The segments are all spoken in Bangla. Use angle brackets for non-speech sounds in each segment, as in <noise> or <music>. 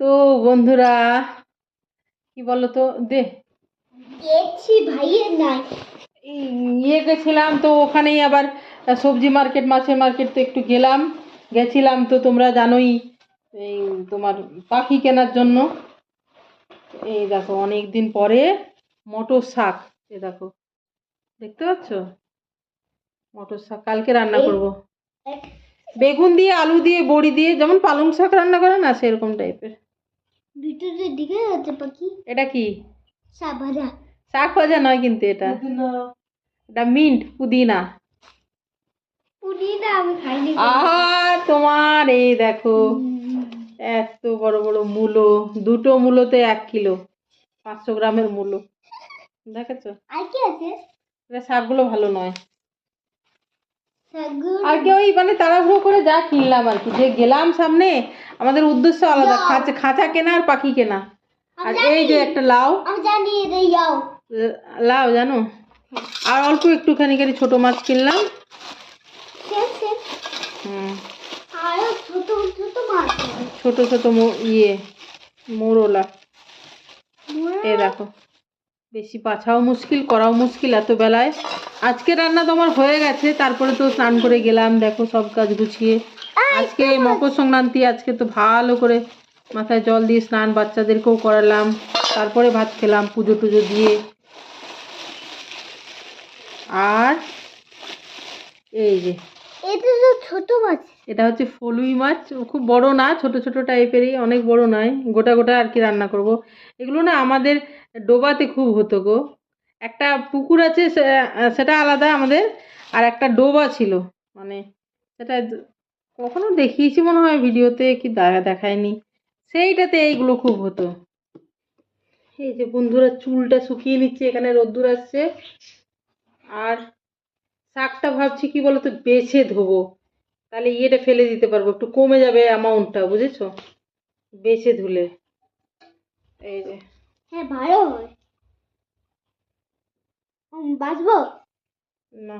তো বন্ধুরা কি বলো তো দে। গেছি ভাইয়ের নাই ইয়ে গেছিলাম তো ওখানেই আবার সবজি মার্কেট মাছের মার্কেট তো একটু গেলাম। গেছিলাম তো তোমরা জানোই এই তোমার পাখি কেনার জন্য। এই দেখো অনেক দিন পরে মটর শাক এ দেখো। দেখতে পাচ্ছ? মটর শাক কালকে রান্না করব। বেগুন দিয়ে আলু দিয়ে বড়ি দিয়ে যেমন পালং শাক রান্না করে না সেরকম টাইপের। ভিতরের দিকে আছে পাখি। এটা কি? সাবারা শাক ভাজা নয় কিন্তু এটা। এটা মিন্ট পুদিনা। পুদিনা আমি খাইনি। আর তোমার এই দেখো এত বড় বড় মূলো। দুটো মূলোতে এক কিলো পাঁচশো গ্রামের মূলো। দেখেছ? আর কি আছে? এটা শাকগুলো ভালো নয়। কি ওই মানে তাড়াহুড়ো করে যা কিনলাম আর কি। যে গেলাম সামনে আমাদের উদ্দেশ্য আলাদা খাঁচা খাঁচা কেনা আর পাখি কেনা। আর এই যে একটা লাউ। লাউ জানো? আর অল্প একটুখানি খানি ছোট মাছ কিনলাম। ছোট ছোট ইয়ে মোরলা। এ দেখো। বেশি বাছাও মুশকিল করাও মুশকিল এত বেলায়। আজকে রান্না তো আমার হয়ে গেছে তারপরে তো স্নান করে গেলাম দেখো সব কাজ গুছিয়ে। আজকে মকর সংক্রান্তি আজকে তো ভালো করে মাথায় জল দিয়ে স্নান বাচ্চাদেরকেও করালাম তারপরে ভাত খেলাম পুজো টুজো দিয়ে। আর এই যে এটা তো ছোট মাছ। এটা হচ্ছে ফলুই মাছ। খুব বড় না, ছোট ছোট টাইপেরই, অনেক বড় নয়। গোটা গোটা আর কি রান্না করব। এগুলো না আমাদের ডোবাতে খুব হতো গো। একটা পুকুর আছে সেটা আলাদা আমাদের, আর একটা ডোবা ছিল। মানে সেটা কখনো দেখিয়েছি মনে হয় ভিডিওতে, কি দেখা দেখায়নি। সেইটাতে এইগুলো খুব হতো। এই যে বন্ধুরা চুলটা শুকিয়ে নিচ্ছে, এখানে রোদ্দুর আসছে। আর শাকটা ভাবছি কি বলতো, বেছে ধোবো। তাহলে ইয়েটা ফেলে দিতে পারব একটু কমে যাবে অ্যামাউন্টটা বুঝেছ? বেছে ধুলে। এই যে। হ্যাঁ ভালো হয়। বাঁচবো? না।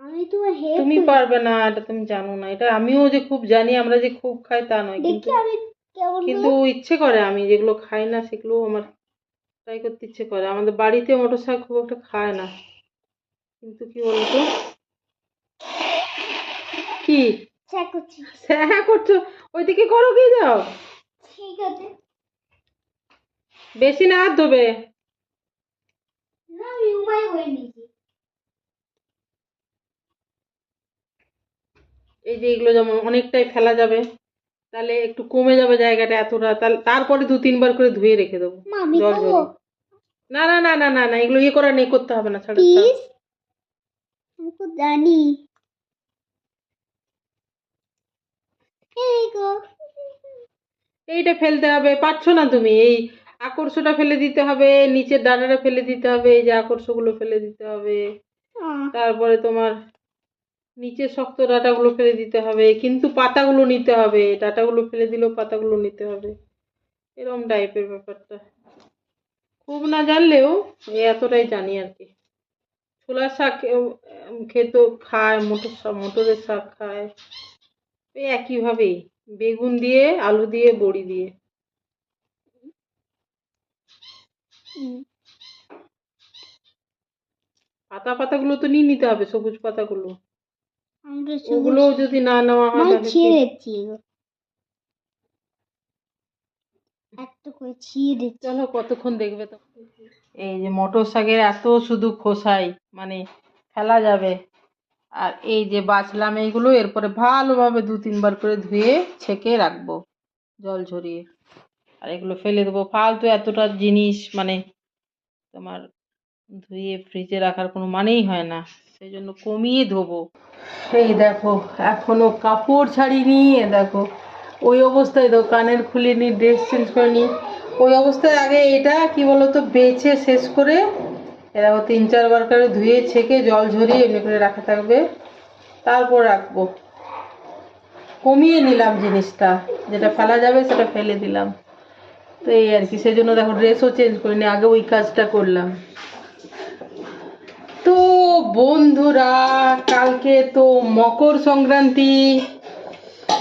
আমি তোমার হেল্প তুমি পারবে না এটা তুমি জানো না। এটা আমিও যে খুব জানি আমরা যে খুব খাই তা নয় কিন্তু দেখি আমি কেমন কিন্তু ইচ্ছে করে আমি যেগুলো খাই না সেগুলো আমার ট্রাই করতে ইচ্ছে করে। আমাদের বাড়িতে মোটর শাক খুব একটা খায় না। কিন্তু কি বলতো? কি? হ্যাঁ করছ। ওইদিকে করো কি যাও ঠিক আছে। বেশি না হাত ধোবে। হয়ে এই যে এগুলো যেমন অনেকটাই ফেলা যাবে তাহলে একটু কমে যাবে জায়গাটা এতটা। তাহলে তারপরে দু তিনবার করে ধুয়ে রেখে দেবো। জল না না না না না না এগুলো ইয়ে করা নেই করতে হবে না ছাড়া জানি এই গো এইটা ফেলতে হবে পাচ্ছ না তুমি? এই আকর্ষটা ফেলে দিতে হবে নিচের ডানাটা ফেলে দিতে হবে এই যে আকর্ষগুলো ফেলে দিতে হবে। তারপরে তোমার নিচের শক্ত ডাটাগুলো ফেলে দিতে হবে কিন্তু পাতাগুলো নিতে হবে। ডাটাগুলো ফেলে দিলেও পাতাগুলো নিতে হবে। এরকম টাইপের ব্যাপারটা। খুব না জানলেও এতটাই জানি আর কি। ছোলার শাক খেতো খায় মোটর মোটরের শাক খায়। একইভাবেই বেগুন দিয়ে আলু দিয়ে বড়ি দিয়ে। পাতা পাতাগুলো তো নিয়ে নিতে হবে সবুজ পাতাগুলো। ওগুলো যদি না নেওয়া হয় চলো কতক্ষণ দেখবে তো? এই যে মটর শাকের এত শুধু খোসাই মানে ফেলা যাবে। আর এই যে বাছলাম এইগুলো, এরপরে ভালোভাবে দু তিনবার করে ধুয়ে ছেঁকে রাখব জল ঝরিয়ে। আর এগুলো ফেলে দেবো। ফালতু এতটা জিনিস মানে তোমার ধুয়ে ফ্রিজে রাখার কোনো মানেই হয় না। সেই জন্য কমিয়ে ধোবো। এই দেখো, এখনও কাপড় ছাড়িনি, এ দেখো। ওই অবস্থায় তো কানের খুলিনি, ড্রেস চেঞ্জ করিনি। ওই অবস্থায় আগে এটা, কি বলতো, বেছে শেষ করে এ দেখো, তিন চারবার করে ধুয়ে, ছেঁকে জল ঝরিয়ে এমনি করে রাখা থাকবে। তারপর রাখব। কমিয়ে নিলাম জিনিসটা। যেটা ফেলা যাবে, সেটা ফেলে দিলাম। তো এই আর কি, সেই জন্য দেখো ড্রেসও চেঞ্জ করিনি, আগে ওই কাজটা করলাম। তো বন্ধুরা, কালকে তো মকর সংক্রান্তি।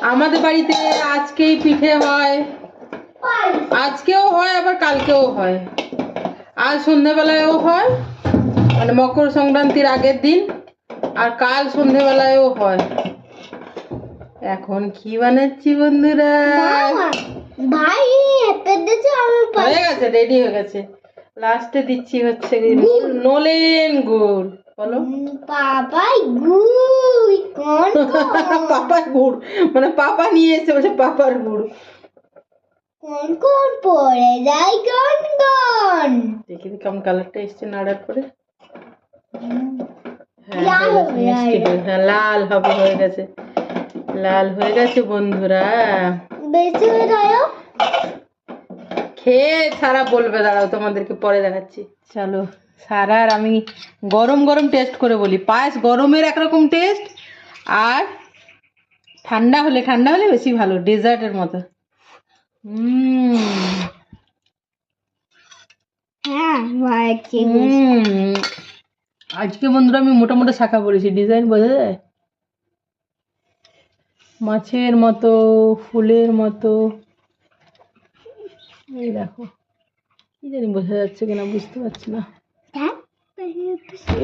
আমাদের বাড়িতে আজকেই পিঠে হয়। আজকেও হয়, আবার কালকেও হয়। আজ সন্ধেবেলায়ও হয় মানে মকর সংক্রান্তির আগের দিন আর কাল সন্ধেবেলায়ও হয়। এখন কি বানাচ্ছি বন্ধুরা? ভাই হয়ে গেছে রেডি হয়ে গেছে। লাস্টে দিচ্ছি হচ্ছে নলেন গুড়। বলো। পাপাই <laughs> পাপার গুড় মানে পাপা নিয়ে এসে বলছে পাপার গুড়। কোন কোন পড়ে যায় কোন কোন দেখি দেখি কেমন কালারটা এসছে নাড়ার পরে হ্যাঁ, লাল হবে, হয়ে- লাল হবে হয়ে গেছে। লাল হয়ে গেছে বন্ধুরা। বেশি হয়ে যায় খেয়ে সারা বলবে দাঁড়াও তোমাদেরকে পরে দেখাচ্ছি। চলো সারা আর আমি গরম গরম টেস্ট করে বলি। পায়েস গরমের একরকম টেস্ট আর ঠান্ডা হলে ঠান্ডা হলে বেশি ভালো ডেজার্টের মতো উম, হ্যাঁ ভাই কি উম, আজকে বন্ধুরা আমি মোটামুটি মোটা শাখা পরেছি ডিজাইন বোঝা যায়? মাছের মতো, ফুলের মতো। এই দেখো, কি জানি বোঝা যাচ্ছে কিনা, বুঝতে পারছি না।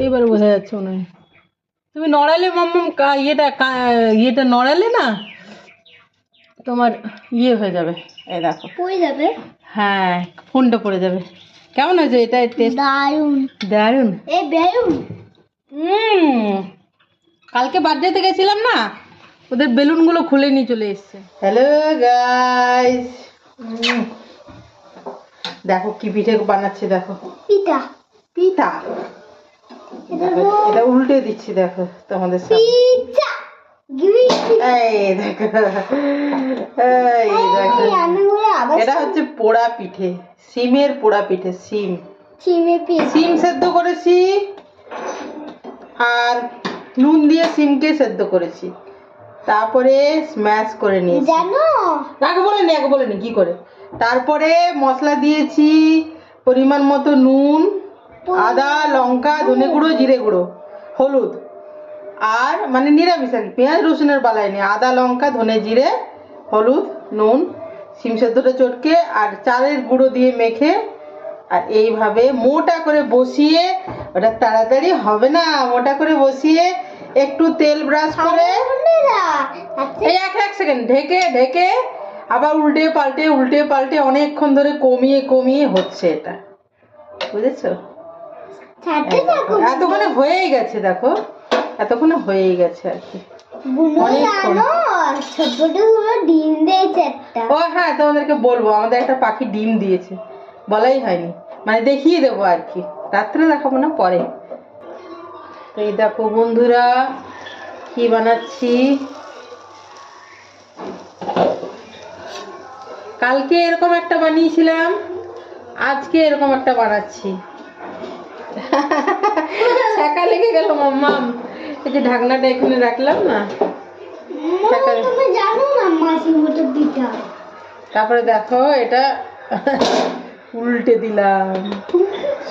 এবার বোঝা যাচ্ছে মনে হয়। তুমি নড়ালে মাম্মাম ইয়েটা ইয়েটা নড়ালে না? তোমার ইয়ে হয়ে যাবে। এই দেখো। পড়ে যাবে? হ্যাঁ ফোনটা পড়ে যাবে। কেমন হয়েছে এটা টেস্ট দারুণ দারুণ। এই বেলুন হুম। কালকে বার্থডেতে গেছিলাম না? ওদের বেলুনগুলো খুলে নিয়ে চলে এসছে। হ্যালো গাইস দেখো কি পিঠে বানাচ্ছে দেখো। পিতা পিঠা। এটা উল্টে দিচ্ছি দেখো তোমাদের গ্রিন এই দেখো। এই দেখো। রান্না করে আবার এটা হচ্ছে পোড়া পিঠে সিমের পোড়া পিঠে সিম। সিম সেদ্ধ করেছি আর নুন দিয়ে সিমকে সেদ্ধ করেছি। তারপরে স্ম্যাশ করে নিয়েছি। জানো? আগে বলেনি আগে বলেনি কি করে? তারপরে মশলা দিয়েছি পরিমাণ মতো নুন আদা লঙ্কা ধনে গুঁড়ো জিরে গুঁড়ো হলুদ। আর মানে নিরামিষ আর কি। পেঁয়াজ রসুনের বালাই নেই। আদা লঙ্কা ধনে জিরে হলুদ নুন সিম সেদ্ধটা চটকে আর চালের গুঁড়ো দিয়ে মেখে আর এইভাবে মোটা করে বসিয়ে ওটা তাড়াতাড়ি হবে না মোটা করে বসিয়ে একটু তেল ব্রাশ করে এই এক এক সেকেন্ড ঢেকে ঢেকে আবার উল্টে পাল্টে উল্টে পাল্টে অনেকক্ষণ ধরে কমিয়ে কমিয়ে হচ্ছে এটা। বুঝেছ? এতক্ষণে হয়েই গেছে দেখো। এতক্ষণে হয়েই গেছে আর কি। ডিম দিয়েছে ও হ্যাঁ তোমাদেরকে বলব আমাদের একটা পাখি ডিম দিয়েছে। বলাই হয়নি। মানে দেখিয়ে দেবো আর কি। রাত্রে দেখাবো না পরে। তো এই দেখো বন্ধুরা কি বানাচ্ছি? কালকে এরকম একটা বানিয়েছিলাম আজকে এরকম একটা বানাচ্ছি। <laughs> লেগে গেল মাম্মাম। এই যে ঢাকনাটা এখানে রাখলাম না? তারপরে দেখো এটা উল্টে দিলাম।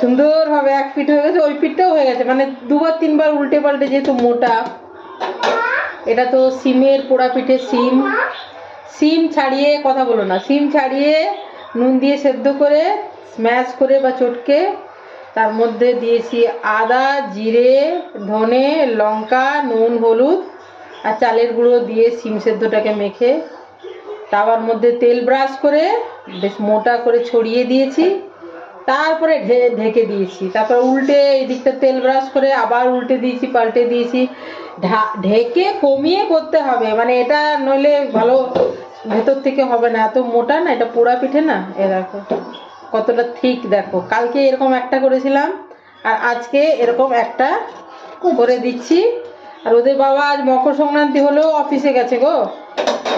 সুন্দরভাবে এক পিঠ হয়ে গেছে ওই পিঠটাও হয়ে গেছে। মানে দুবার তিনবার উল্টে পাল্টে যেহেতু মোটা এটা তো সিমের পোড়া পিঠে সিম। সিম ছাড়িয়ে কথা বলো না সিম ছাড়িয়ে নুন দিয়ে সেদ্ধ করে স্ম্যাশ করে বা চটকে তার মধ্যে দিয়েছি আদা, জিরে, ধনে, লঙ্কা, নুন, হলুদ আর চালের গুঁড়ো দিয়ে সিম সেদ্ধটাকে মেখে তাওয়ার মধ্যে তেল ব্রাশ করে বেশ মোটা করে ছড়িয়ে দিয়েছি। তারপরে ঢেকে দিয়েছি। তারপর উল্টে এদিকটা তেল ব্রাশ করে আবার উল্টে দিয়েছি, পাল্টে দিয়েছি। ঢেকে কমিয়ে করতে হবে। মানে এটা নইলে ভালো ভেতর থেকে হবে না। এত মোটা না, এটা পোড়া পিঠে না? এ দেখো। কতটা ঠিক দেখো। কালকে এরকম একটা করেছিলাম আর আজকে এরকম একটা করে দিচ্ছি। আর ওদের বাবা আজ মকর সংক্রান্তি হলেও অফিসে গেছে গো।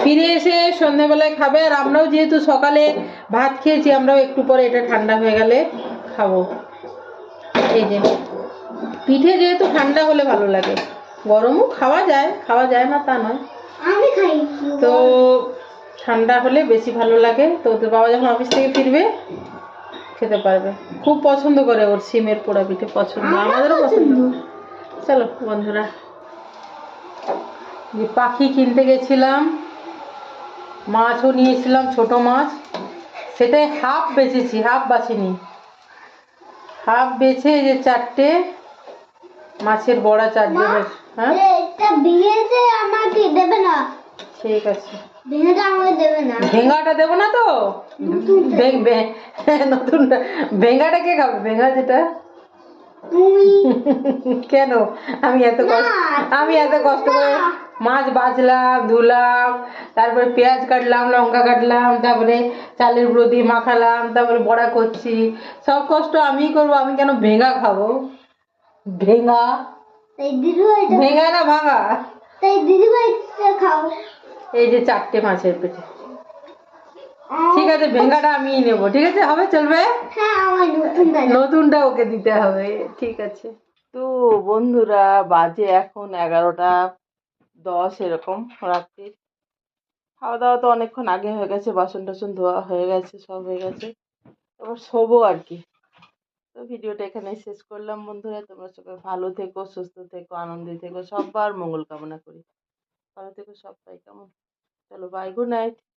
ফিরে এসে সন্ধ্যাবেলায় খাবে আর আমরাও যেহেতু সকালে ভাত খেয়েছি আমরাও একটু পরে এটা ঠান্ডা হয়ে গেলে খাব। এই যে পিঠে যেহেতু ঠান্ডা হলে ভালো লাগে। গরমও খাওয়া যায় খাওয়া যায় না তা নয়। তো ঠান্ডা হলে বেশি ভালো লাগে। তো ওদের বাবা যখন অফিস থেকে ফিরবে খেতে পারবে। খুব পছন্দ করে ওর সিমের পোড়া পিঠে পছন্দ। আমাদেরও পছন্দ। চলো বন্ধুরা। যে পাখি কিনতে গেছিলাম। মাছও নিয়েছিলাম ছোট মাছ। সেটাই হাফ বেচেছি হাফ বাছিনি হাফ বেছে যে চারটে মাছের বড়া চারটে হ্যাঁ? আমাকে ঠিক আছে। দেবে না। ভেঙ্গাটা দেবো না তো? ভেঙ্গাটা কে খাবে? ভেঙ্গা যেটা? <laughs> কেন? আমি এত কষ্ট আমি এত কষ্ট করে মাছ বাছলাম ধুলাম তারপরে পেঁয়াজ কাটলাম লঙ্কা কাটলাম তারপরে চালের গুঁড়ো দিয়ে মাখালাম তারপরে বড়া করছি। সব কষ্ট আমিই করব আমি কেন ভেঙ্গা খাব? ভেঙ্গা তাই দিদিভাই ভেঙ্গা না ভাঙা? তাই দিদিভাই খাও। এই যে চারটে মাছের পেটে। ঠিক আছে ভেঙ্গাটা আমিই নেব ঠিক আছে? হবে চলবে? হ্যাঁ নতুনটা ওকে দিতে হবে ঠিক আছে। তো বন্ধুরা বাজে এখন এগারোটা দশ এরকম রাত্রির খাওয়া দাওয়া তো অনেকক্ষণ আগে হয়ে গেছে বাসন টাসন ধোয়া হয়ে গেছে সব হয়ে গেছে। এবার শোবো আর কি। তো ভিডিওটা এখানে শেষ করলাম বন্ধুরা। তোমরা সবাই ভালো থেকো সুস্থ থেকো আনন্দে থেকো সবার মঙ্গল কামনা করি। ভালো থেকো সবাই কেমন? চলো বাই গুড নাইট